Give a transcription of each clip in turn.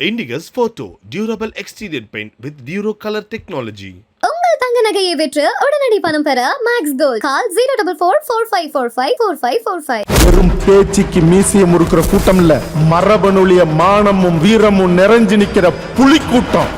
Indigus Photo Durable Exterior Paint with Duro Color Technology. உங்கள் தங்க நகையை விற்று உடனடி பணம் பெற Max Gold call zero double four four five four five four five four five வெறும் பேச்சுக்கு மீசிய முறுக்கிற கூட்டம் இல்ல. மரபணுலிய மானமும் வீரமும் நிறைஞ்சு நிக்கிற புலி கூட்டம்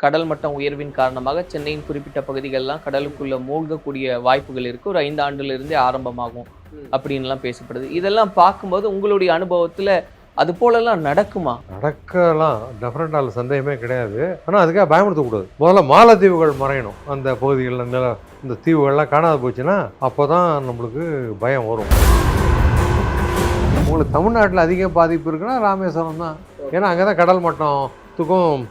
கடல் மட்டம் உயர்வின் காரணமாக சென்னையின் குறிப்பிட்ட பகுதிகளெல்லாம் கடலுக்குள்ள மூழ்கக்கூடிய வாய்ப்புகள் இருக்கு. ஒரு ஐந்து ஆண்டுல இருந்தே ஆரம்பமாகும் அப்படின்லாம் பேசப்படுது. இதெல்லாம் பார்க்கும்போது உங்களுடைய அனுபவத்துல அது போலலாம் நடக்குமா? நடக்கலாம். டெஃபரெண்ட் சந்தேகமே கிடையாது. ஆனால் அதுக்காக பயமுறுத்தக்கூடாது. முதல்ல மாலத்தீவுகள் மறையணும். அந்த பகுதிகளில் நில இந்த தீவுகள்லாம் காணாது போச்சுன்னா அப்போ தான் நம்மளுக்கு பயம் வரும். உங்களுக்கு தமிழ்நாட்டில் அதிக பாதிப்பு இருக்குன்னா ராமேஸ்வரம் தான் ஏன்னா அங்கே தான் கடல் மட்டத்துக்கும்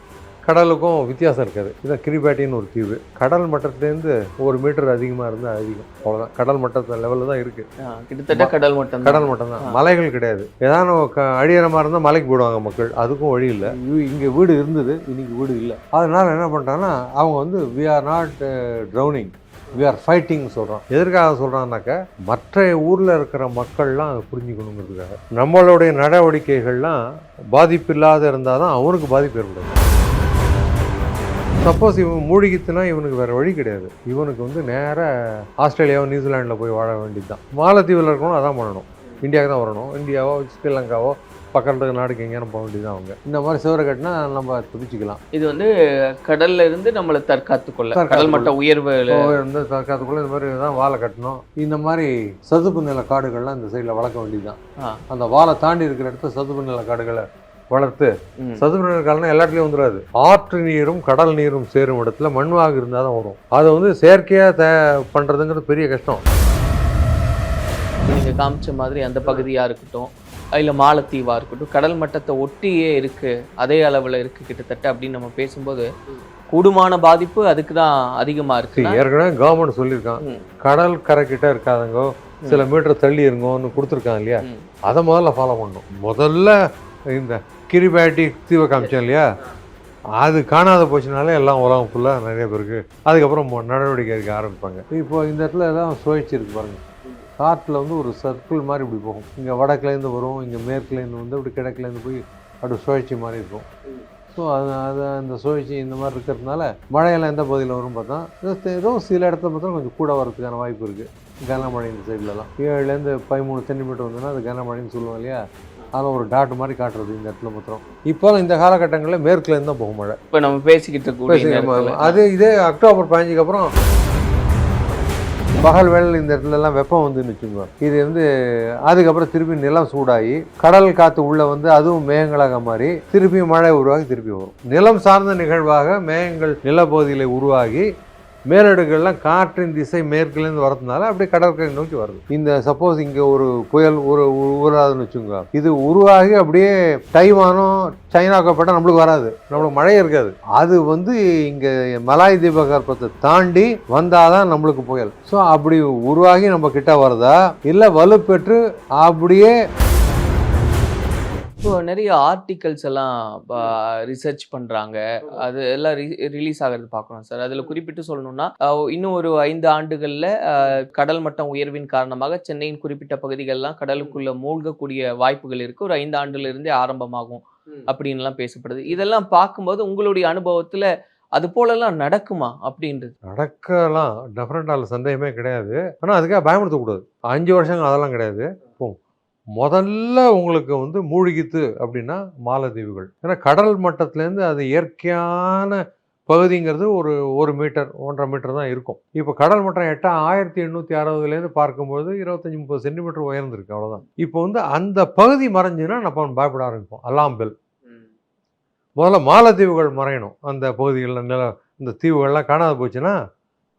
கடலுக்கும் வித்தியாசம் இருக்காது. இதான் கிரிபேட்டின்னு ஒரு தீவு. கடல் மட்டத்துலேருந்து ஒரு மீட்டர் அதிகமாக இருந்தால் அதிகம். அவ்வளோதான் கடல் மட்டத்து லெவலில் தான் இருக்குது கிட்டத்தட்ட கடல் மட்டம் கடல் மட்டும் தான். மலைகள் கிடையாது. ஏதாவது க அழியிற மாதிரி இருந்தால் மலைக்கு போடுவாங்க மக்கள். அதுக்கும் வழி இல்லை. இங்கே வீடு இருந்தது இன்னைக்கு வீடு இல்லை. அதனால என்ன பண்ணிட்டாங்கன்னா அவங்க வந்து we are not drowning we are fighting சொல்கிறோம் எதற்காக சொல்கிறான்னாக்கா மற்ற ஊரில் இருக்கிற மக்கள்லாம் அதை புரிஞ்சுக்கணுங்கிறதுக்காக. நம்மளுடைய நடவடிக்கைகள்லாம் பாதிப்பு இல்லாத இருந்தால் தான் அவனுக்கு பாதிப்பு ஏற்படாது சப்போஸ் இவன் மூழ்கித்துனா இவனுக்கு வேறு வழி கிடையாது. இவனுக்கு வந்து நேராக ஆஸ்திரேலியாவோ நியூசிலாண்டில் போய் வாழ வேண்டியது தான் மாலத்தீவில் இருக்கணும் அதான் பண்ணணும். இந்தியாவுக்கு தான் வரணும். இந்தியாவோ ஸ்ரீலங்காவோ பக்கத்து நாடுக்கு எங்கேயும் போக வேண்டியது அவங்க. இந்த மாதிரி சிவரை கட்டினா நம்ம துடிச்சிக்கலாம் இது வந்து கடல்ல இருந்து நம்மளை தற்காத்து கொள்ள தற்காத்து கடல் மட்ட உயர்வு வந்து தற்காத்துக்குள்ள இந்த மாதிரி தான் வாழை கட்டணும். இந்த மாதிரி சதுப்பு நில காடுகள்லாம் இந்த சைடில் வளர்க்க வேண்டியது தான் ஆ. அந்த வாழை தாண்டி இருக்கிற இடத்துல சதுப்பு நில காடுகளை வளர்த்து. சதுப்பு நில காடுனா எல்லா இடத்துலையும் வந்துடாது ஆற்று நீரும் கடல் நீரும் சேரும் இடத்துல மண்வாகு இருந்தால் தான் வரும். அதை வந்து செயற்கையாக தே பண்ணுறதுங்கிறது பெரிய கஷ்டம். நீங்க காமிச்ச மாதிரி அந்த பகுதியா இருக்கட்டும் இல்ல மாலத்தீவா இருக்கட்டும் கடல் மட்டத்தை ஒட்டியே இருக்கு அதே அளவுல இருக்கு கிட்டத்தட்ட அப்படின்னு நம்ம பேசும்போது கூடுமான பாதிப்பு அதுக்கு தான் அதிகமா சரி, இருக்கு ஏற்கனவே கவர்மெண்ட் சொல்லியிருக்கான். கடல் கரை கிட்ட இருக்காதங்கோ சில மீட்டர் தள்ளி இருங்கோன்னு கொடுத்துருக்காங்க இல்லையா. அதை முதல்ல ஃபாலோ பண்ணணும். முதல்ல இந்த கிரிபாட்டி தீவை காமிச்சோம் இல்லையா? அது காணாத போச்சுனாலே எல்லாம் உலகம் ஃபுல்லாக நிறைய பேருக்கு. அதுக்கப்புறம் நடவடிக்கை எடுக்க ஆரம்பிப்பாங்க. இப்போ இந்த இடத்துல எல்லாம் சுழற்சி இருக்குது பாருங்கள் காட்டில் வந்து ஒரு சர்க்கிள் மாதிரி இப்படி போகும். இங்கே வடக்குலேருந்து வரும் இங்கே மேற்குலேருந்து வந்து இப்படி கிழக்குலேருந்து போய் அப்படி சுழற்சி மாதிரி இருக்கும். ஸோ அது அது அந்த சுழற்சி இந்த மாதிரி இருக்கிறதுனால மழையெல்லாம் எந்த பகுதியில் வரும் பார்த்தா ஏதோ ஏதோ சில இடத்துல பார்த்தா கொஞ்சம் கூட வரதுக்கான வாய்ப்பு இருக்குது கனமழை இந்த சைட்லலாம் ஏழுலேருந்து பதிமூணு சென்டிமீட்டர் வந்ததுன்னா அது கனமழைன்னு சொல்லுவோம் இல்லையா? அதில் ஒரு டாட் மாதிரி காட்டுறது இந்த இடத்துல மாத்திரம். இப்போ இந்த காலகட்டங்களில் மேற்குலேருந்து தான் போகும் மழை இப்ப நம்ம பேசிக்கிட்டு. அது இதே அக்டோபர் பதினஞ்சுக்கு அப்புறம் பகல் வேளையில் இந்த இடத்துல எல்லாம் வெப்பம் வந்துன்னு வச்சுக்கோங்க இது வந்து அதுக்கப்புறம் திருப்பி நிலம் சூடாகி கடல் காற்று உள்ள வந்து அதுவும் மேகங்களாக மாறி திருப்பி மழை உருவாகி திருப்பி வரும். நிலம் சார்ந்த நிகழ்வாக மேகங்கள் நிலப்பகுதியில் உருவாகி மேலடுகள்லாம் காற்றின் திசை மேற்குலேருந்து வரதுனால அப்படியே கடற்கரை நோக்கி வருது. இந்த சப்போஸ் இங்கே ஒரு புயல் ஒரு உருவாதுன்னு வச்சுங்க இது உருவாகி அப்படியே தைவானும் சைனாவுக்கு நம்மளுக்கு வராது. நம்மளுக்கு மழையே இருக்காது. அது வந்து இங்கே மலாய் தீபகற்பத்தை தாண்டி வந்தாதான் நம்மளுக்கு புயல். ஸோ அப்படி உருவாகி நம்ம கிட்ட வருதா இல்லை வலுப்பெற்று அப்படியே இப்போ நிறைய ஆர்டிகல்ஸ் எல்லாம் ரிசர்ச் பண்றாங்க. அது எல்லாம் ரிலீஸ் ஆகிறது பார்க்கணும் சார். அதுல குறிப்பிட்டு சொல்லணும்னா இன்னும் ஒரு ஐந்து ஆண்டுகள்ல கடல் மட்டம் உயர்வின் காரணமாக சென்னையின் குறிப்பிட்ட பகுதிகளெல்லாம் கடலுக்குள்ள மூழ்கக்கூடிய வாய்ப்புகள் இருக்கு. ஒரு ஐந்து ஆண்டுல இருந்தே ஆரம்பமாகும் அப்படின்லாம் பேசப்படுது. இதெல்லாம் பார்க்கும்போது உங்களுடைய அனுபவத்துல அது போலலாம் நடக்குமா அப்படின்றது? நடக்கலாம். டெஃபரெண்ட் அதில் சந்தேகமே கிடையாது. ஆனால் அதுக்காக பயமுறுத்தக்கூடாது. அஞ்சு வருஷங்க அதெல்லாம் கிடையாது. போ முதல்ல உங்களுக்கு வந்து மூழ்கித்து அப்படின்னா மாலத்தீவுகள். ஏன்னா கடல் மட்டத்துலேருந்து அது இயற்கையான பகுதிங்கிறது ஒரு ஒரு மீட்டர் ஒன்றரை மீட்டர் தான் இருக்கும். இப்போ கடல் மட்டம் எட்டா ஆயிரத்தி எண்ணூற்றி அறுபதுலேருந்து பார்க்கும்போது இருபத்தஞ்சி முப்பது சென்டிமீட்டர் உயர்ந்திருக்கு அவ்வளோதான் இப்போ வந்து அந்த பகுதி மறைஞ்சுன்னா நம்ம பயப்பட ஆரம்பிப்போம். அலாம் பெல் முதல்ல மாலத்தீவுகள் மறையணும். அந்த பகுதிகளில் நில இந்த தீவுகள்லாம் காணாத போச்சுன்னா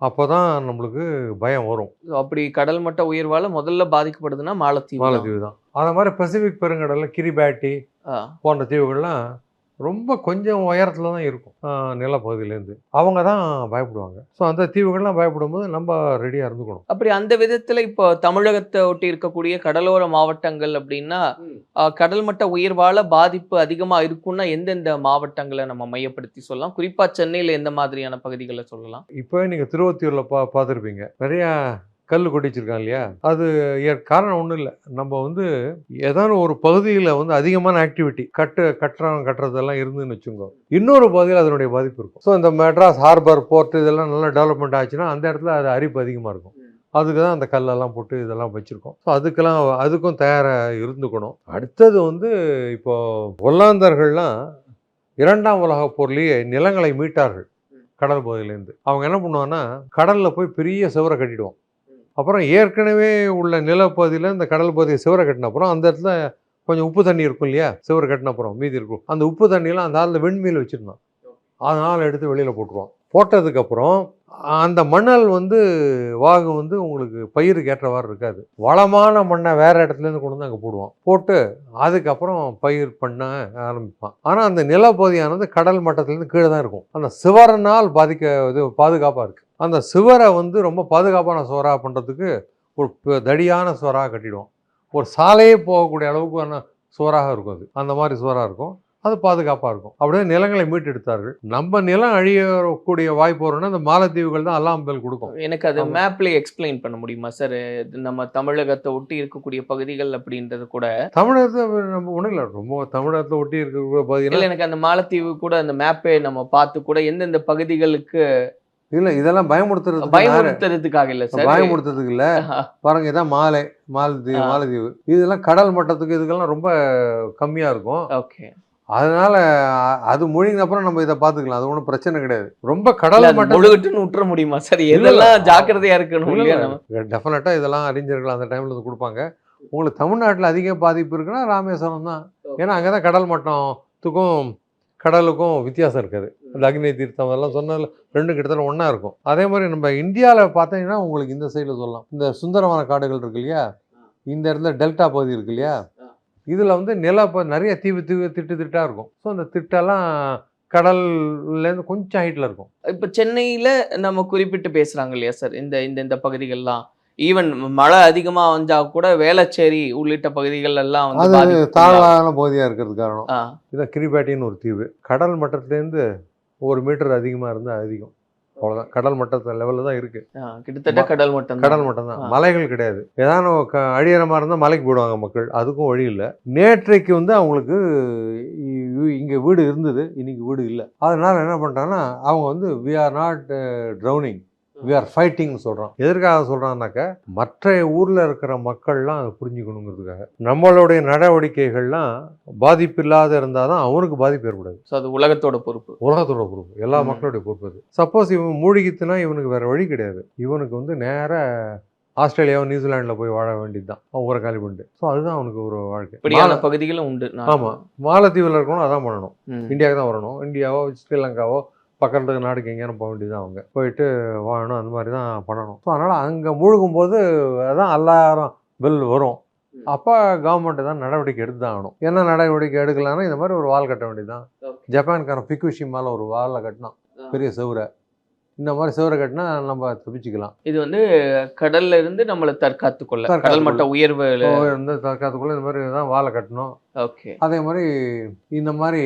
அப்போ தான் நம்மளுக்கு பயம் வரும் அப்படி கடல் மட்ட உயர்வால முதல்ல பாதிக்கப்படுதுன்னா மாலத்தீவு. மாலத்தீவு தான் அந்த மாதிரி பசிபிக் பெருங்கடல்ல கிரிபேட்டி. போன்ற தீவுகள்லாம் ரொம்ப கொஞ்சம் உயரத்தில் தான் இருக்கும். நிலப்பகுதியிலேருந்து. அவங்க தான் பயப்படுவாங்க. ஸோ அந்த தீவுகள்லாம் பயப்படும்போது நம்ம ரெடியாக இருந்துக்கணும். அப்படி அந்த விதத்துல இப்போ தமிழகத்தை ஒட்டி இருக்கக்கூடிய கடலோர மாவட்டங்கள் அப்படின்னா கடல் மட்ட உயர்வால பாதிப்பு அதிகமா இருக்கும்னா எந்தெந்த மாவட்டங்களை நம்ம மையப்படுத்தி சொல்லலாம்? குறிப்பா சென்னையில எந்த மாதிரியான பகுதிகளை சொல்லலாம்? இப்போ நீங்கள் திருவொத்தியூரில் பா பார்த்துருப்பீங்க. நிறையா கல் கொட்டி வச்சிருக்காங்க இல்லையா? அது காரணம் ஒன்றும் இல்லை. நம்ம வந்து ஏதாவது ஒரு பகுதியில் வந்து அதிகமான ஆக்டிவிட்டி கட்டு கட்டுறவங்க கட்டுறதெல்லாம் இருந்துன்னு வச்சுக்கோ இன்னொரு பகுதியில் அதனுடைய பாதிப்பு இருக்கும். ஸோ இந்த மெட்ராஸ் ஹார்பர் போர்ட் இதெல்லாம் நல்லா டெவலப்மெண்ட் ஆச்சுன்னா அந்த இடத்துல அது அரிப்பு அதிகமாக இருக்கும். அதுக்கு தான் அந்த கல்லெல்லாம் போட்டு இதெல்லாம் வச்சுருக்கோம். ஸோ அதுக்கெல்லாம் அதுக்கும் தயாராக இருந்துக்கணும். அடுத்தது வந்து இப்போ ஒல்லாந்தர்கள்லாம் இரண்டாம் உலகப் போர்லேயே நிலங்களை மீட்டார்கள் கடல் பகுதியிலேருந்து அவங்க என்ன பண்ணுவாங்கன்னா கடலில் போய் பெரிய சுவரை கட்டிடுவோம் அப்புறம் ஏற்கனவே உள்ள நிலப்பகுதியில் இந்த கடல் பகுதியை சுவரை கட்டின அப்புறம் அந்த இடத்துல கொஞ்சம் உப்பு தண்ணி இருக்கும் இல்லையா? சுவரை கட்டின அப்புறம் மீதி இருக்கும். அந்த உப்பு தண்ணியெல்லாம் அந்த ஆளில் வெண்மீல் வச்சுருந்தான். அதனால் எடுத்து வெளியில் போட்டுருவான். போட்டதுக்கப்புறம் அந்த மணல் வந்து வாகு வந்து உங்களுக்கு பயிருக்கு ஏற்றவாறு இருக்காது. வளமான மண்ணை வேறு இடத்துலேருந்து கொண்டு வந்து அங்கே போடுவான். போட்டு அதுக்கப்புறம் பயிர் பண்ண ஆரம்பிப்பான். ஆனால் அந்த நிலப்பகுதியானது கடல் மட்டத்துலேருந்து கீழே தான் இருக்கும். அந்த சிவரனால் பாதிக்க இது பாதுகாப்பாக இருக்குது அந்த சுவரை வந்து ரொம்ப பாதுகாப்பான சுவராக பண்ணுறதுக்கு ஒரு தடியான சுவராக கட்டிடுவோம் ஒரு சாலையே போகக்கூடிய அளவுக்கான சுவராக இருக்கும் அது. அந்த மாதிரி சுவராக இருக்கும். அது பாதுகாப்பாக இருக்கும். அப்படியே நிலங்களை மீட்டெடுத்தார்கள். நம்ம நிலம் அழியக்கூடிய வாய்ப்பு வரும்னா இந்த மாலத்தீவுகள் தான் அல்லாம்பல் கொடுக்கும். எனக்கு அது. மேப்ல எக்ஸ்பிளைன் பண்ண முடியுமா சார் நம்ம தமிழகத்தை ஒட்டி இருக்கக்கூடிய பகுதிகள் அப்படின்றது கூட. தமிழகத்தை நம்ம ஒன்றும் இல்லை. ரொம்ப தமிழகத்தை ஒட்டி இல்ல பார்த்தீங்கன்னா எனக்கு அந்த மாலத்தீவு கூட அந்த மேப்பை நம்ம பார்த்து கூட எந்தெந்த பகுதிகளுக்கு இல்லை இதெல்லாம் பயமுறுத்துறதுக்கு பயமுறுத்துறதுக்காக இல்ல சார் பயமுறுத்துறதுக்கு இல்லை. பாருங்க இதான் மாலை. மாலத்தீவு. மாலத்தீவு. இதெல்லாம் கடல் மட்டத்துக்கு இதுக்கெல்லாம் ரொம்ப கம்மியாக இருக்கும். ஓகே. அதனால அது முழுங்கின அப்புறம் நம்ம இதை பார்த்துக்கலாம். அது ஒன்றும் பிரச்சனை கிடையாது. ரொம்ப கடல் மட்டம் முழுகட்டுன்னு விட்டுற முடியுமா? சார். எதெல்லாம் ஜாக்கிரதையா இருக்கணும் டெஃபினட்டாக இதெல்லாம் அறிஞர்கள் அந்த டைமில் இது கொடுப்பாங்க. உங்களுக்கு தமிழ்நாட்டில் அதிக பாதிப்பு இருக்குன்னா ராமேஸ்வரம் தான். ஏன்னா அங்கே தான் கடல் மட்டத்துக்கும் கடலுக்கும் வித்தியாசம் இருக்காது. அந்த அக்னி தீர்த்தம் அதெல்லாம் சொன்னதில் ரெண்டும் கிட்டத்தட்ட ஒன்றா இருக்கும். அதே மாதிரி நம்ம இந்தியாவில் பார்த்தீங்கன்னா உங்களுக்கு இந்த சைடில் சொல்லலாம். இந்த சுந்தரவன காடுகள் இருக்கு இல்லையா? இந்த இடத்துல டெல்டா பகுதி இருக்கு இல்லையா? இதில் வந்து நில இப்போ நிறைய தீவு தீவு திட்டு திட்டாக இருக்கும். ஸோ அந்த திட்டெல்லாம் கடல்லேருந்து கொஞ்சம் ஹைட்டில் இருக்கும். இப்ப சென்னையில நம்ம குறிப்பிட்டு பேசுறாங்க இல்லையா சார்? இந்த இந்த இந்த பகுதிகள்லாம். ஈவன் மழை அதிகமா வந்தா கூட வேளச்சேரி உள்ளிட்ட பகுதிகள் எல்லாம் வந்து. தாழ்வான பகுதியாக இருக்கிறது காரணம். இதான் கிரிபாட்டின்னு ஒரு தீவு. கடல் மட்டத்துலேருந்து ஒரு மீட்டர் அதிகமாக இருந்தால் அதிகம். அவ்வளோதான் கடல் மட்டத்து லெவலில் தான் இருக்குது கிட்டத்தட்ட கடல் மட்டம் கடல் மட்டம் தான். மலைகள் கிடையாது. ஏதாவது க அழியிற மாதிரி இருந்தால் மலைக்கு போயிடுவாங்க மக்கள். அதுக்கும் வழி இல்லை. நேற்றைக்கு வந்து அவங்களுக்கு இங்கே வீடு இருந்தது. இன்னைக்கு வீடு இல்லை. அதனால என்ன பண்ணிட்டாங்கன்னா அவங்க வந்து we are not drowning we are ஃபைட்டிங்னு சொல்கிறான் எதற்காக சொல்கிறான்னாக்க மற்ற ஊரில் இருக்கிற மக்கள்லாம் அதை புரிஞ்சுக்கணுங்கிறதுக்காக. நம்மளுடைய நடவடிக்கைகள்லாம் பாதிப்பு இல்லாத இருந்தால் தான் அவனுக்கு பாதிப்பு ஏற்படாது. ஸோ அது உலகத்தோட பொறுப்பு. உலகத்தோட பொறுப்பு. எல்லா. மக்களுடைய பொறுப்பு அது. சப்போஸ் இவன் மூழ்கித்துனா இவனுக்கு வேற வழி கிடையாது. இவனுக்கு வந்து நேராக ஆஸ்திரேலியாவோ நியூசிலாண்டில் போய் வாழ வேண்டியது தான் ஊரை காலி பண்ணிட்டு. ஸோ அதுதான் அவனுக்கு ஒரு வாழ்க்கை. இப்படியான பகுதிகளும் உண்டு. நான் ஆமா. மாலத்தீவில் இருக்கணும் அதான் பண்ணணும். இந்தியாவுக்கு தான் வரணும். இந்தியாவோ ஸ்ரீலங்காவோ பக்கத்து நாடுக்கு எங்கேயும் போக வேண்டியது அவங்க. போயிட்டு வாழணும் அந்த மாதிரி தான் பண்ணணும். ஸோ அதனால் அங்கே மூழ்கும் போது அதான் எல்லாரும் பில் வரும். அப்போ கவர்மெண்ட் தான் நடவடிக்கை எடுத்து தான் ஆகணும் என்ன நடவடிக்கை எடுக்கலாம்னா இந்த மாதிரி ஒரு வால் கட்ட வேண்டியது தான் ஜப்பான்காரன் ஃபிக்குஷிமால ஒரு வாலை கட்டினான். பெரிய செவுரை. இந்த மாதிரி செவுரை கட்டினா நம்ம தப்பிச்சுக்கலாம். இது வந்து கடல்ல இருந்து நம்மளை தற்காத்து கொள்ள தற்காத்து கடல் மட்ட உயர்வு இப்போ இந்த தற்காத்துக்குள்ளே இந்த மாதிரி தான் வாலை கட்டணும். ஓகே அதே மாதிரி இந்த மாதிரி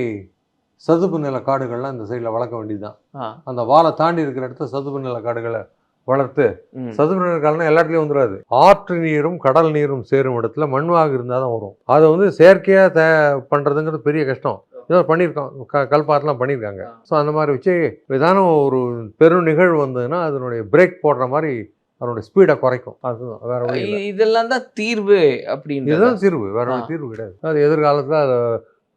சதுப்பு நில காடுகள்லாம் இந்த சைடில் வளர்க்க வேண்டியது தான் ஆ. அந்த வாலை தாண்டி இருக்கிற இடத்துல சதுப்பு நில காடுகளை வளர்த்து. சதுப்பு நில காடுனா எல்லா இடத்துலையும் வந்துடாது ஆற்று நீரும் கடல் நீரும் சேரும் இடத்துல மண்வாகு இருந்தால் தான் வரும். அதை வந்து செயற்கையாக தே பண்ணுறதுங்கிறது பெரிய கஷ்டம். ஏதோ பண்ணியிருக்கோம். க கல்பாத்தெலாம் பண்ணியிருக்காங்க. ஸோ அந்த மாதிரி வச்சு ஏதானும் ஒரு பெரும் நிகழ்வு வந்ததுன்னா அதனுடைய பிரேக் போடுற மாதிரி அதனுடைய ஸ்பீடை குறைக்கும். அதுதான். வேற வழி இதெல்லாம் தான் தீர்வு அப்படின்றது. இதுதான் தீர்வு. வேற ஒரு. தீர்வு கிடையாது. அது எதிர்காலத்தில் அது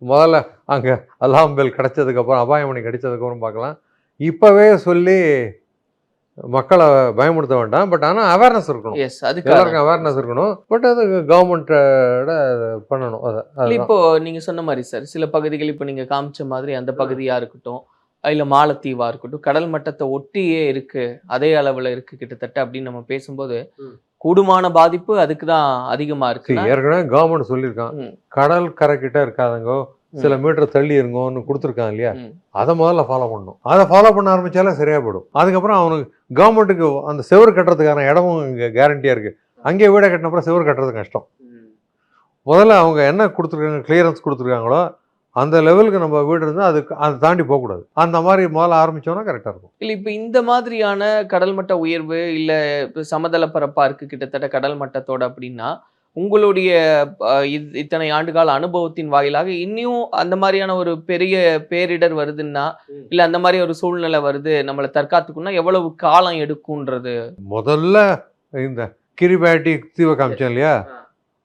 முதல்ல அங்கே அல்லாம்பெல் கிடைச்சதுக்கப்புறம் அபாயமணி கிடைச்சதுக்கப்புறம் பார்க்கலாம். இப்போவே சொல்லி மக்களை பயமுறுத்த வேண்டாம். பட் ஆனால் அவேர்னஸ் இருக்கணும். எஸ் அதுக்கு எல்லாருக்கும் அவேர்னஸ் இருக்கணும். பட் அது கவர்மெண்ட்டோட பண்ணணும். அதை. இப்போ நீங்க சொன்ன மாதிரி சார் சில பகுதிகள் இப்போ நீங்க காமிச்ச மாதிரி அந்த பகுதியா இருக்கட்டும் இல்ல மாலத்தீவா இருக்கட்டும் கடல் மட்டத்தை ஒட்டியே இருக்கு அதே அளவுல இருக்கு கிட்டத்தட்ட அப்படின்னு நம்ம பேசும்போது. கூடுமான பாதிப்பு அதுக்கு தான் அதிகமா See, இருக்கு ஏற்கனவே கவர்மெண்ட் சொல்லியிருக்கான். கடல் கரைக்கிட்ட இருக்காதங்கோ சில மீட்டர் தள்ளி இருங்கோன்னு கொடுத்துருக்கான் இல்லையா. அதை முதல்ல ஃபாலோ பண்ணணும். அதை ஃபாலோ பண்ண ஆரம்பிச்சாலே சரியா போயிடும். அதுக்கப்புறம் அவனுக்கு கவர்மெண்ட்டுக்கு அந்த செவுரு கட்டுறதுக்கான இடமும் இங்கே கேரண்டியாக இருக்கு. அங்கேயே வீடை கட்டினப்புறம் செவுரு கட்டுறது கஷ்டம். முதல்ல அவங்க என்ன கொடுத்துருக்காங்க கிளியரன்ஸ் கொடுத்துருக்காங்களோ அந்த லெவலுக்கு நம்ம வீடு இருந்தால் அதுக்கு அதை தாண்டி போகக்கூடாது. அந்த மாதிரி முதல்ல ஆரம்பிச்சோம்னா கரெக்டாக இருக்கும். இல்ல இப்ப இந்த மாதிரியான கடல் மட்ட உயர்வு இல்ல இப்ப சமதள பரப்பா இருக்கு கிட்டத்தட்ட கடல் மட்டத்தோட அப்படின்னா உங்களுடைய இத்தனை ஆண்டுகால அனுபவத்தின் வாயிலாக இன்னும் அந்த மாதிரியான ஒரு பெரிய பேரிடர் வருதுன்னா இல்ல அந்த மாதிரி ஒரு சூழ்நிலை வருது நம்மளை தற்காத்துக்குன்னா எவ்வளவு காலம் எடுக்கும்ன்றது? முதல்ல இந்த கிரிபேட்டி தீவை காமிச்சோம் இல்லையா?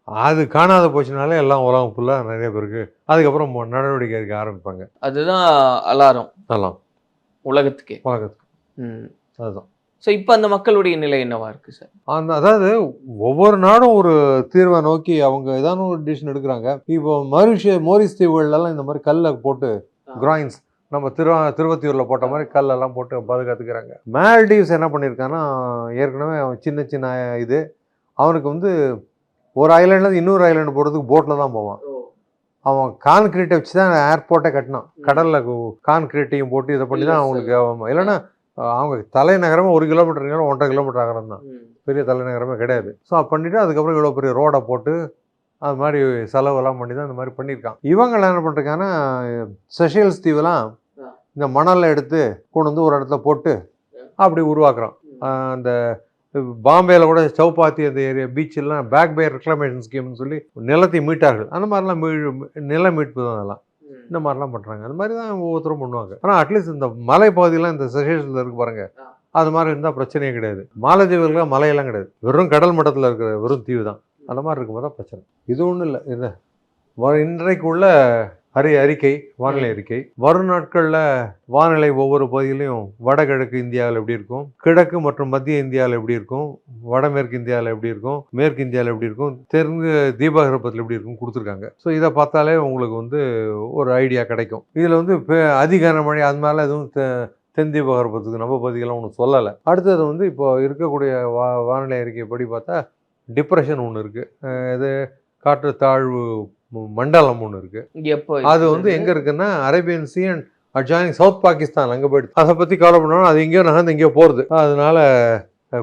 அது காணாத போச்சுனாலே எல்லாம் உலகம் ஃபுல்லாக நிறைய பேருக்கு அதுக்கப்புறம் நடவடிக்கை எடுக்க ஆரம்பிப்பாங்க. அதுதான் அலாரம். எல்லாம் உலகத்துக்கே. உலகத்துக்கு. ம். அதுதான். ஸோ இப்போ அந்த மக்களுடைய நிலை என்னவா இருக்கு சார் அந்த அதாவது ஒவ்வொரு நாடும் ஒரு தீர்வை நோக்கி அவங்க ஏதாவது ஒரு டிசிஷன் எடுக்கிறாங்க. இப்போ மரிஷிய மோரிஸ் தீவுகள்லாம் இந்த மாதிரி கல்லை போட்டு கிராயின்ஸ் நம்ம திரு திருவத்தியூரில் போட்ட மாதிரி கல்லெல்லாம் போட்டு பாதுகாத்துக்கிறாங்க. மால்டீவ்ஸ் என்ன பண்ணியிருக்கான்னா ஏற்கனவே அவன் சின்ன சின்ன இது அவனுக்கு வந்து ஒரு ஐலாண்ட்லேருந்து இன்னொரு ஐலாண்டு போகிறதுக்கு போட்டில் தான் போவான். அவன் கான்கிரீட்டை வச்சு தான் ஏர்போர்ட்டை கட்டினான். கடலில் கான்கிரீட்டையும் போட்டு இதை பண்ணி தான் அவங்களுக்கு அவன் இல்லைன்னா அவங்க தலைநகரமே ஒரு கிலோமீட்டர் ஒன்றரை கிலோமீட்டர் ஆகிறது தான் பெரிய தலைநகரமே கிடையாது. ஸோ பண்ணிவிட்டு அதுக்கப்புறம் இவ்வளோ பெரிய ரோடை போட்டு அது மாதிரி செலவெல்லாம் பண்ணி தான் இந்த மாதிரி பண்ணியிருக்கான். இவங்கெல்லாம் என்ன பண்ணுறாங்கன்னா செஷல்ஸ் தீவெல்லாம் இந்த மணலை எடுத்து கொண்டு வந்து ஒரு இடத்துல போட்டு அப்படி உருவாக்குறான். ஆஹ் அந்த பாம்பேல கூட சௌபாத்தி அந்த ஏரியா பீச்செல்லாம் பேக் பே ரெக்ளமேஷன் ஸ்கீம்னு சொல்லி நிலத்தை மீட்டார்கள். அந்த மாதிரிலாம் மீ நில மீட்பு தான் அதெல்லாம். இந்த மாதிரிலாம் பண்ணுறாங்க அந்த மாதிரி தான் ஒவ்வொருத்தரும் பண்ணுவாங்க. ஆனால் அட்லீஸ்ட் இந்த மலை பகுதியெல்லாம் இந்த செஷேஷனில் இருக்கு பாருங்க. அது மாதிரி இருந்தால் பிரச்சனையே கிடையாது. மாலத்தீவுகளுக்கு மலையெல்லாம் கிடையாது. வெறும் கடல் மட்டத்தில் இருக்கிற வெறும் தீவு தான். அந்த மாதிரி இருக்கும்போது தான் பிரச்சனை. இது ஒன்றும் இல்லை. இது வ- அறி அறிக்கை வானிலை அறிக்கை. வரும் நாட்களில் வானிலை ஒவ்வொரு பகுதியிலையும் வடகிழக்கு இந்தியாவில் எப்படி இருக்கும்? கிழக்கு மற்றும் மத்திய இந்தியாவில் எப்படி இருக்கும்? வடமேற்கு இந்தியாவில் எப்படி இருக்கும்? மேற்கு இந்தியாவில் எப்படி இருக்கும்? தெற்கு தீபகற்பத்தில் எப்படி இருக்கும் கொடுத்துருக்காங்க. ஸோ இதை பார்த்தாலே உங்களுக்கு வந்து ஒரு ஐடியா கிடைக்கும். இதில் வந்து இப்போ அதிகார மழை அது மாதிரிலாம் எதுவும் தெ- தென் தீபகற்பத்துக்கு நம்ம பகுதிகள்லாம் ஒன்றும் சொல்லலை. அடுத்தது வந்து இப்போ இருக்கக்கூடிய வா வானிலை அறிக்கைப்படி பார்த்தா டிப்ரெஷன் ஒன்று இருக்குது இது காற்று தாழ்வு மண்டலம் ஒன்று இருக்குது இங்க எப்போ அது வந்து எங்கே இருக்குன்னா Arabian sea and adjoining south Pakistan அங்கே போயிடுது அதை பற்றி கவலை பண்ணணும் அது எங்கேயோ நகர்ந்து எங்கேயோ போகிறது அதனால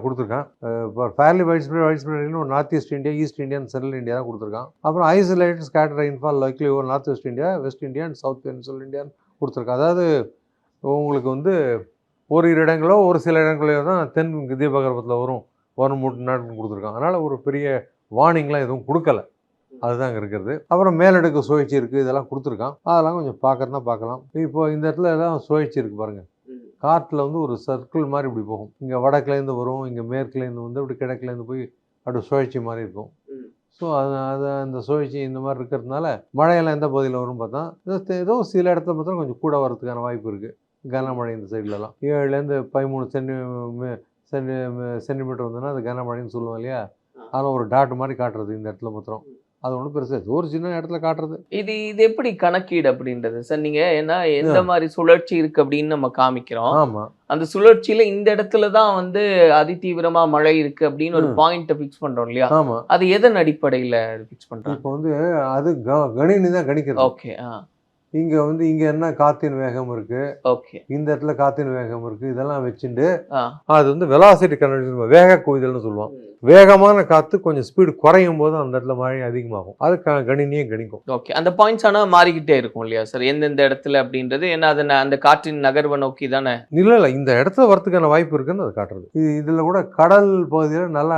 கொடுத்துருக்கான். இப்போ ஃபேர்லி வைட் ஸ்ப்ரெட் வைட் ஸ்ப்ரெட்னு ஒரு north east India east India central India தான் கொடுத்துருக்கான். அப்புறம் isolated scatter rainfall likely over north west India west India and south peninsular இந்தியான்னு கொடுத்துருக்கான். அதாவது உங்களுக்கு வந்து ஒரு இரு இடங்களோ ஒரு சில இடங்களோ தான் தென் தீபகற்பத்தில் வரும். வரும் மூணு நாட்கள் கொடுத்துருக்கான். அதனால் ஒரு பெரிய வார்னிங்லாம் எதுவும் கொடுக்கல. அதுதான் அங்கே இருக்கிறது. அப்புறம் மேலடுக்கு சுழற்சி இருக்குது இதெல்லாம் கொடுத்துருக்கான். அதெல்லாம் கொஞ்சம் பார்க்கறதுனா பார்க்கலாம். இப்போ இந்த இடத்துல எல்லாம் சுழற்சி இருக்குது பாருங்கள் காற்றில் வந்து ஒரு சர்க்கிள் மாதிரி இப்படி போகும். இங்கே வடக்குலேருந்து வரும் இங்கே மேற்குலேருந்து வந்து இப்படி கிழக்குலேருந்து போய் அப்படி சுழற்சி மாதிரி இருக்கும். ஸோ அது அது அந்த சுழற்சி இந்த மாதிரி இருக்கிறதுனால மழையெல்லாம் எந்த பகுதியில் வரும் பார்த்தா ஏதோ சில இடத்துல பார்த்தா கொஞ்சம் கூட வரதுக்கான வாய்ப்பு இருக்குது கனமழை இந்த சைட்லலாம் ஏழுலேருந்து பதிமூணு சென்டி சென்டி சென்டிமீட்டர் வந்ததுன்னா அது கனமழைன்னு சொல்லுவோம் இல்லையா? அதில் ஒரு டாட் மாதிரி காட்டுறது இந்த இடத்துல மாத்திரம். அது ஒன்றும் பெருசு ஒரு சின்ன இடத்துல காட்டுறது. இது இது எப்படி கணக்கீடு அப்படின்றது? சார் நீங்க ஏன்னா எந்த. மாதிரி சுழற்சி இருக்கு அப்படின்னு நம்ம காமிக்கிறோம். ஆமாம் அந்த சுழற்சியில இந்த இடத்துல தான் வந்து அதிதீவிரமா மழை இருக்கு அப்படின்னு ஒரு. பாயிண்ட்டை ஃபிக்ஸ் பண்றோம் இல்லையா? ஆமாம் அது எதன் அடிப்படையில ஃபிக்ஸ் பண்றாங்க? இப்போ வந்து அது கணினி தான் கணிக்கிறது. ஓகே ஆ. இங்கே வந்து இங்கே என்ன காற்றின் வேகம் இருக்குது ஓகே இந்த இடத்துல காற்றின் வேகம் இருக்குது இதெல்லாம் வச்சுட்டு அது வந்து வெலாசிட்டி கன்வர்ஷன் வேக குவிதல்னு சொல்லுவோம் வேகமான காற்று கொஞ்சம் ஸ்பீடு குறையும் போது அந்த இடத்துல மழை அதிகமாகும். அது க கணினியே கணிக்கும். ஓகே அந்த பாயிண்ட்ஸ் ஆனா மாறிக்கிட்டே இருக்கும் இல்லையா சார் எந்தெந்த இடத்துல அப்படின்றது ஏன்னா அது அந்த காற்றின் நகர்வை நோக்கி தானே? இல்லை இல்லை. இந்த இடத்துல வரத்துக்கான வாய்ப்பு இருக்குன்னு அது காட்டுறது. இது இதில் கூட கடல் பகுதியில் நல்ல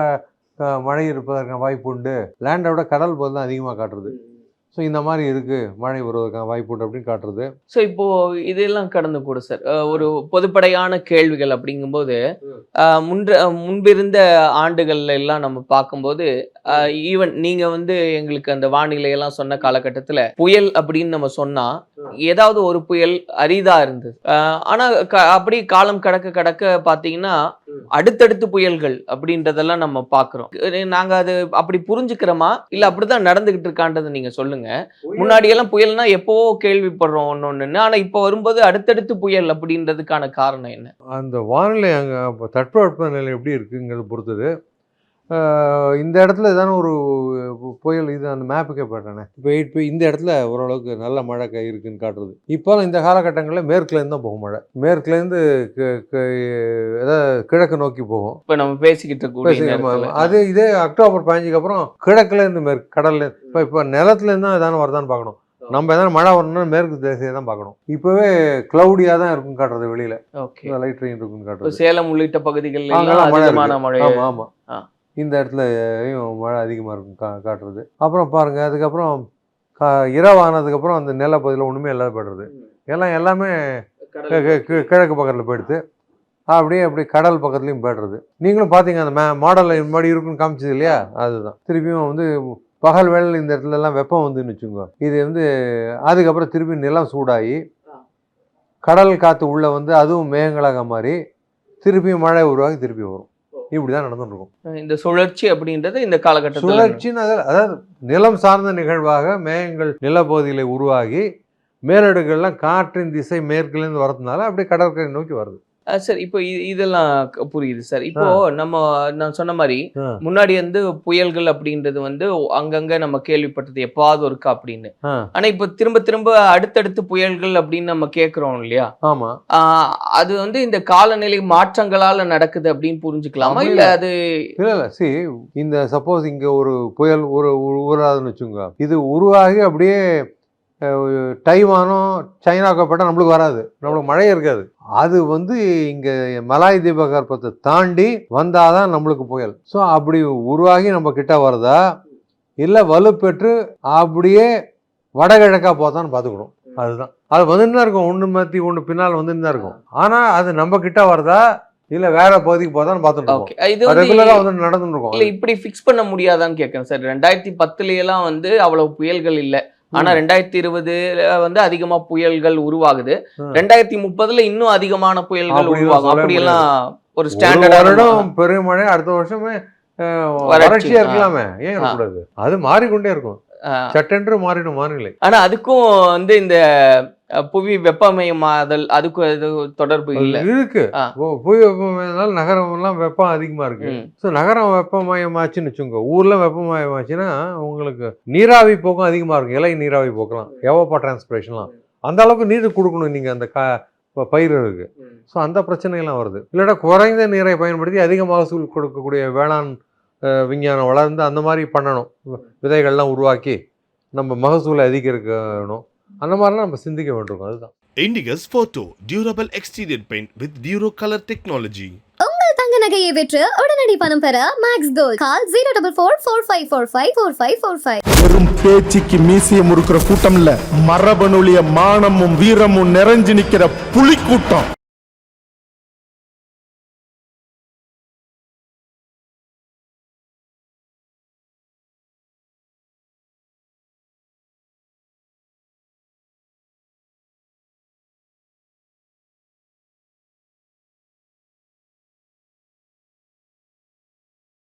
மழை இருப்பதற்கான வாய்ப்பு உண்டு. லேண்டை விட கடல் பகுதி தான் அதிகமாக காட்டுறது. ஸோ இந்த மாதிரி இருக்குது மழை வருவதற்கான வாய்ப்பு உண்டு அப்படின்னு காட்டுறது. ஸோ இப்போ இதெல்லாம் கடந்து கூட சார் ஒரு பொதுப்படையான கேள்விகள் அப்படிங்கும்போது முன்ற முன்பிருந்த ஆண்டுகள்ல எல்லாம் நம்ம பார்க்கும்போது ஈவன் நீங்க வந்து எங்களுக்கு அந்த வானிலை எல்லாம் சொன்ன காலகட்டத்துல புயல் அப்படின்னு நம்ம சொன்னா ஏதாவது ஒரு புயல் அரிதா இருந்தது. அஹ் ஆனா க- அப்படி காலம் கடக்க கடக்க பாத்தீங்கன்னா அடுத்தடுத்து புயல்கள் அப்படின்றதெல்லாம் நம்ம பாக்குறோம் அஹ் நாங்க அது அப்படி புரிஞ்சுக்கிறோமா? இல்ல அப்படிதான் நடந்துகிட்டு இருக்கான்றதை நீங்க சொல்லுங்க. முன்னாடி எல்லாம் புயல்னா எப்போவோ கேள்விப்படுறோம் ஒன்று ஒன்றுன்னு ஆனா இப்போ வரும்போது அடுத்தடுத்து புயல் அப்படின்றதுக்கான காரணம் என்ன? அந்த வானிலை அங்கே தட்பவெப்ப நிலை எப்படி இருக்குங்கிறத பொறுத்தது. இந்த இடத்துல ஏதான ஒரு புயல் இது அந்த மேப்புக்கே போட்டேனே இப்போ இப்போ இந்த இடத்துல ஓரளவுக்கு நல்ல மழை க- இருக்குன்னு காட்டுறது. இப்போலாம் இந்த காலகட்டங்களில் மேற்குலேருந்து தான் போகும் மழை. மேற்குலேருந்து ஏதாவது கிழக்கு நோக்கி போகும். இப்ப நம்ம பேசிக்கிட்டு. ஆமா. அது இதே அக்டோபர் பதினஞ்சுக்கு அப்புறம் கிழக்குலேருந்து மேற்கு கடல்ல இப்போ இப்போ நிலத்துலேருந்து தான் ஏதான வருதான்னு பார்க்கணும். நம்ம எதனா மழை வரணும்னா மேற்கு திசையை தான் பார்க்கணும். இப்போவே க்ளவுடியாக தான் இருக்கும் காட்டுறது வெளியில. ஓகே லைட் ரெயின் இருக்குன்னு இப்போ காட்டுறது. சேலம் உள்ளிட்ட பகுதிகளில் மழை ஆமா ஆமா. இந்த இடத்துலயும் மழை அதிகமாக இருக்கும் கா காட்டுறது. அப்புறம் பாருங்க அதுக்கப்புறம் கா இரவானதுக்கப்புறம் அந்த நிலப்பகுதியில் ஒன்றுமே இல்லாத போய்டுறது. எல்லாம் எல்லாமே கிழக்கு பக்கத்தில் போயிடுது. அப்படியே அப்படி கடல் பக்கத்துலையும் போய்டுறது. நீங்களும் பார்த்தீங்க அந்த மே மாடலில் மாதிரி இருக்குன்னு காமிச்சது இல்லையா? அதுதான். திருப்பியும் வந்து பகல் வேளையில் இந்த இடத்துல எல்லாம் வெப்பம் வந்துன்னு வச்சுக்கோங்க. இது வந்து அதுக்கப்புறம் திருப்பி நிலம் சூடாகி கடல் காற்று உள்ளே வந்து அதுவும் மேகங்களாக மாறி திருப்பியும் மழை உருவாகி திருப்பி வரும். இப்படி தான் நடந்துட்டு இருக்கும் இந்த சுழற்சி அப்படின்றது இந்த காலகட்டத்தில் சுழற்சின்னு அதாவது அதாவது நிலம் சார்ந்த நிகழ்வாக மேகங்கள் நிலப்பகுதியில் உருவாகி மேலடுகள்லாம் காற்றின் திசை மேற்குலேருந்து வரதுனால அப்படியே கடற்கரை நோக்கி வருது. சார் இப்போ இதெல்லாம் புரியுது சார். இப்போ நம்ம நான் சொன்ன மாதிரி. முன்னாடி வந்து புயல்கள் அப்படின்றது வந்து அங்கங்க நம்ம கேள்விப்பட்டது எப்பாவது இருக்கா அப்படின்னு. ஆனா இப்போ திரும்ப திரும்ப அடுத்தடுத்து புயல்கள் அப்படின்னு நம்ம கேக்குறோம் இல்லையா? ஆஹ் அது வந்து இந்த காலநிலை மாற்றங்களால நடக்குது அப்படின்னு புரிஞ்சுக்கலாமா? இல்ல. அது இல்லை இல்லை. சி இந்த சப்போஸ் இங்கே ஒரு புயல் ஒரு ஊராதுன்னு வச்சுக்கோங்க. இது உருவாகி அப்படியே டைவானும் சைனாவுக்கு பட்டால் நம்மளுக்கு வராது. நம்மளுக்கு மழையே இருக்காது. அது வந்து இங்கே மலாய் தீபகற்பத்தை தாண்டி வந்தாதான் நம்மளுக்கு புயல். ஸோ அப்படி உருவாகி நம்ம கிட்ட வருதா? இல்லை வலுப்பெற்று அப்படியே வடகிழக்கா போதான்னு பார்த்துக்கணும். அதுதான். அது வந்துன்னு தான் இருக்கும். ஒன்று மாற்றி ஒன்று பின்னால் வந்துன்னு தான் இருக்கும். ஆனால் அது நம்ம கிட்ட வருதா? இல்லை வேற பகுதிக்கு போதான்னு பார்த்துட்டு இது வந்து ரெகுலராக வந்து நடந்துட்டு இல்ல இப்படி ஃபிக்ஸ் பண்ண முடியாதான்னு கேட்கறேன் சார் ரெண்டாயிரத்தி பத்துல எல்லாம் வந்து அவ்வளவு புயல்கள் இல்ல. ஆனா ரெண்டாயிரத்தி இருபதுல வந்து அதிகமா புயல்கள் உருவாகுது. ரெண்டாயிரத்தி முப்பதுல இன்னும் அதிகமான புயல்கள் உருவாகும். சொல்ல அப்படியெல்லாம் ஒரு ஸ்டாண்டர்ட் பெருமழை அடுத்த வருஷமே வறட்சியா. இருக்கலாமே. ஏன் இருக்கக்கூடாது? அது மாறிக்கொண்டே இருக்கும். சட்டென்று மாறிடும் வானிலை ஆனா அதுக்கும் வந்து இந்த புவி வெப்பமயமாதல் அதுக்கும் இது தொடர்பு இல்ல. இருக்கு. புவி வெப்பமயமாதல் நகரம் எல்லாம் வெப்பம் அதிகமா இருக்கு. ஸோ நகரம் வெப்பமயமாச்சுன்னு வச்சுக்கோங்க. ஊர்ல வெப்பமயமாச்சுன்னா உங்களுக்கு நீராவி போக்கும் அதிகமா இருக்கும். இலை நீராவி போக்கலாம். எவப்பா டிரான்ஸ்பிரேஷன்லாம். அந்த அளவுக்கு நீர் கொடுக்கணும் நீங்க அந்த கா ப- பயிர்களுக்கு ஸோ அந்த பிரச்சனைகள்லாம் வருது. இல்லைன்னா குறைந்த நீரை பயன்படுத்தி அதிக மகசூல் கொடுக்கக்கூடிய வேளாண் விஞ்ஞானம் வளர்ந்து அந்த மாதிரி பண்ணணும். விதைகள்லாம் உருவாக்கி நம்ம மகசூலை அதிகரிக்கணும். அந்த மாதிரிலாம் நம்ம சிந்திக்க வேண்டியிருக்கும் அதுதான். Indigus Photo Durable Exterior Paint with Duro Color Technology. உங்கள் தங்க நகையை விற்று உடனடி பணம் பெற Max Gold call zero double four four five four five four five four five வெறும் பேச்சுக்கு மீசிய முறுக்கிற கூட்டம் இல்ல மரபணுலிய மானமும் வீரமும் நிறைஞ்சு நிக்கிற புலி கூட்டம்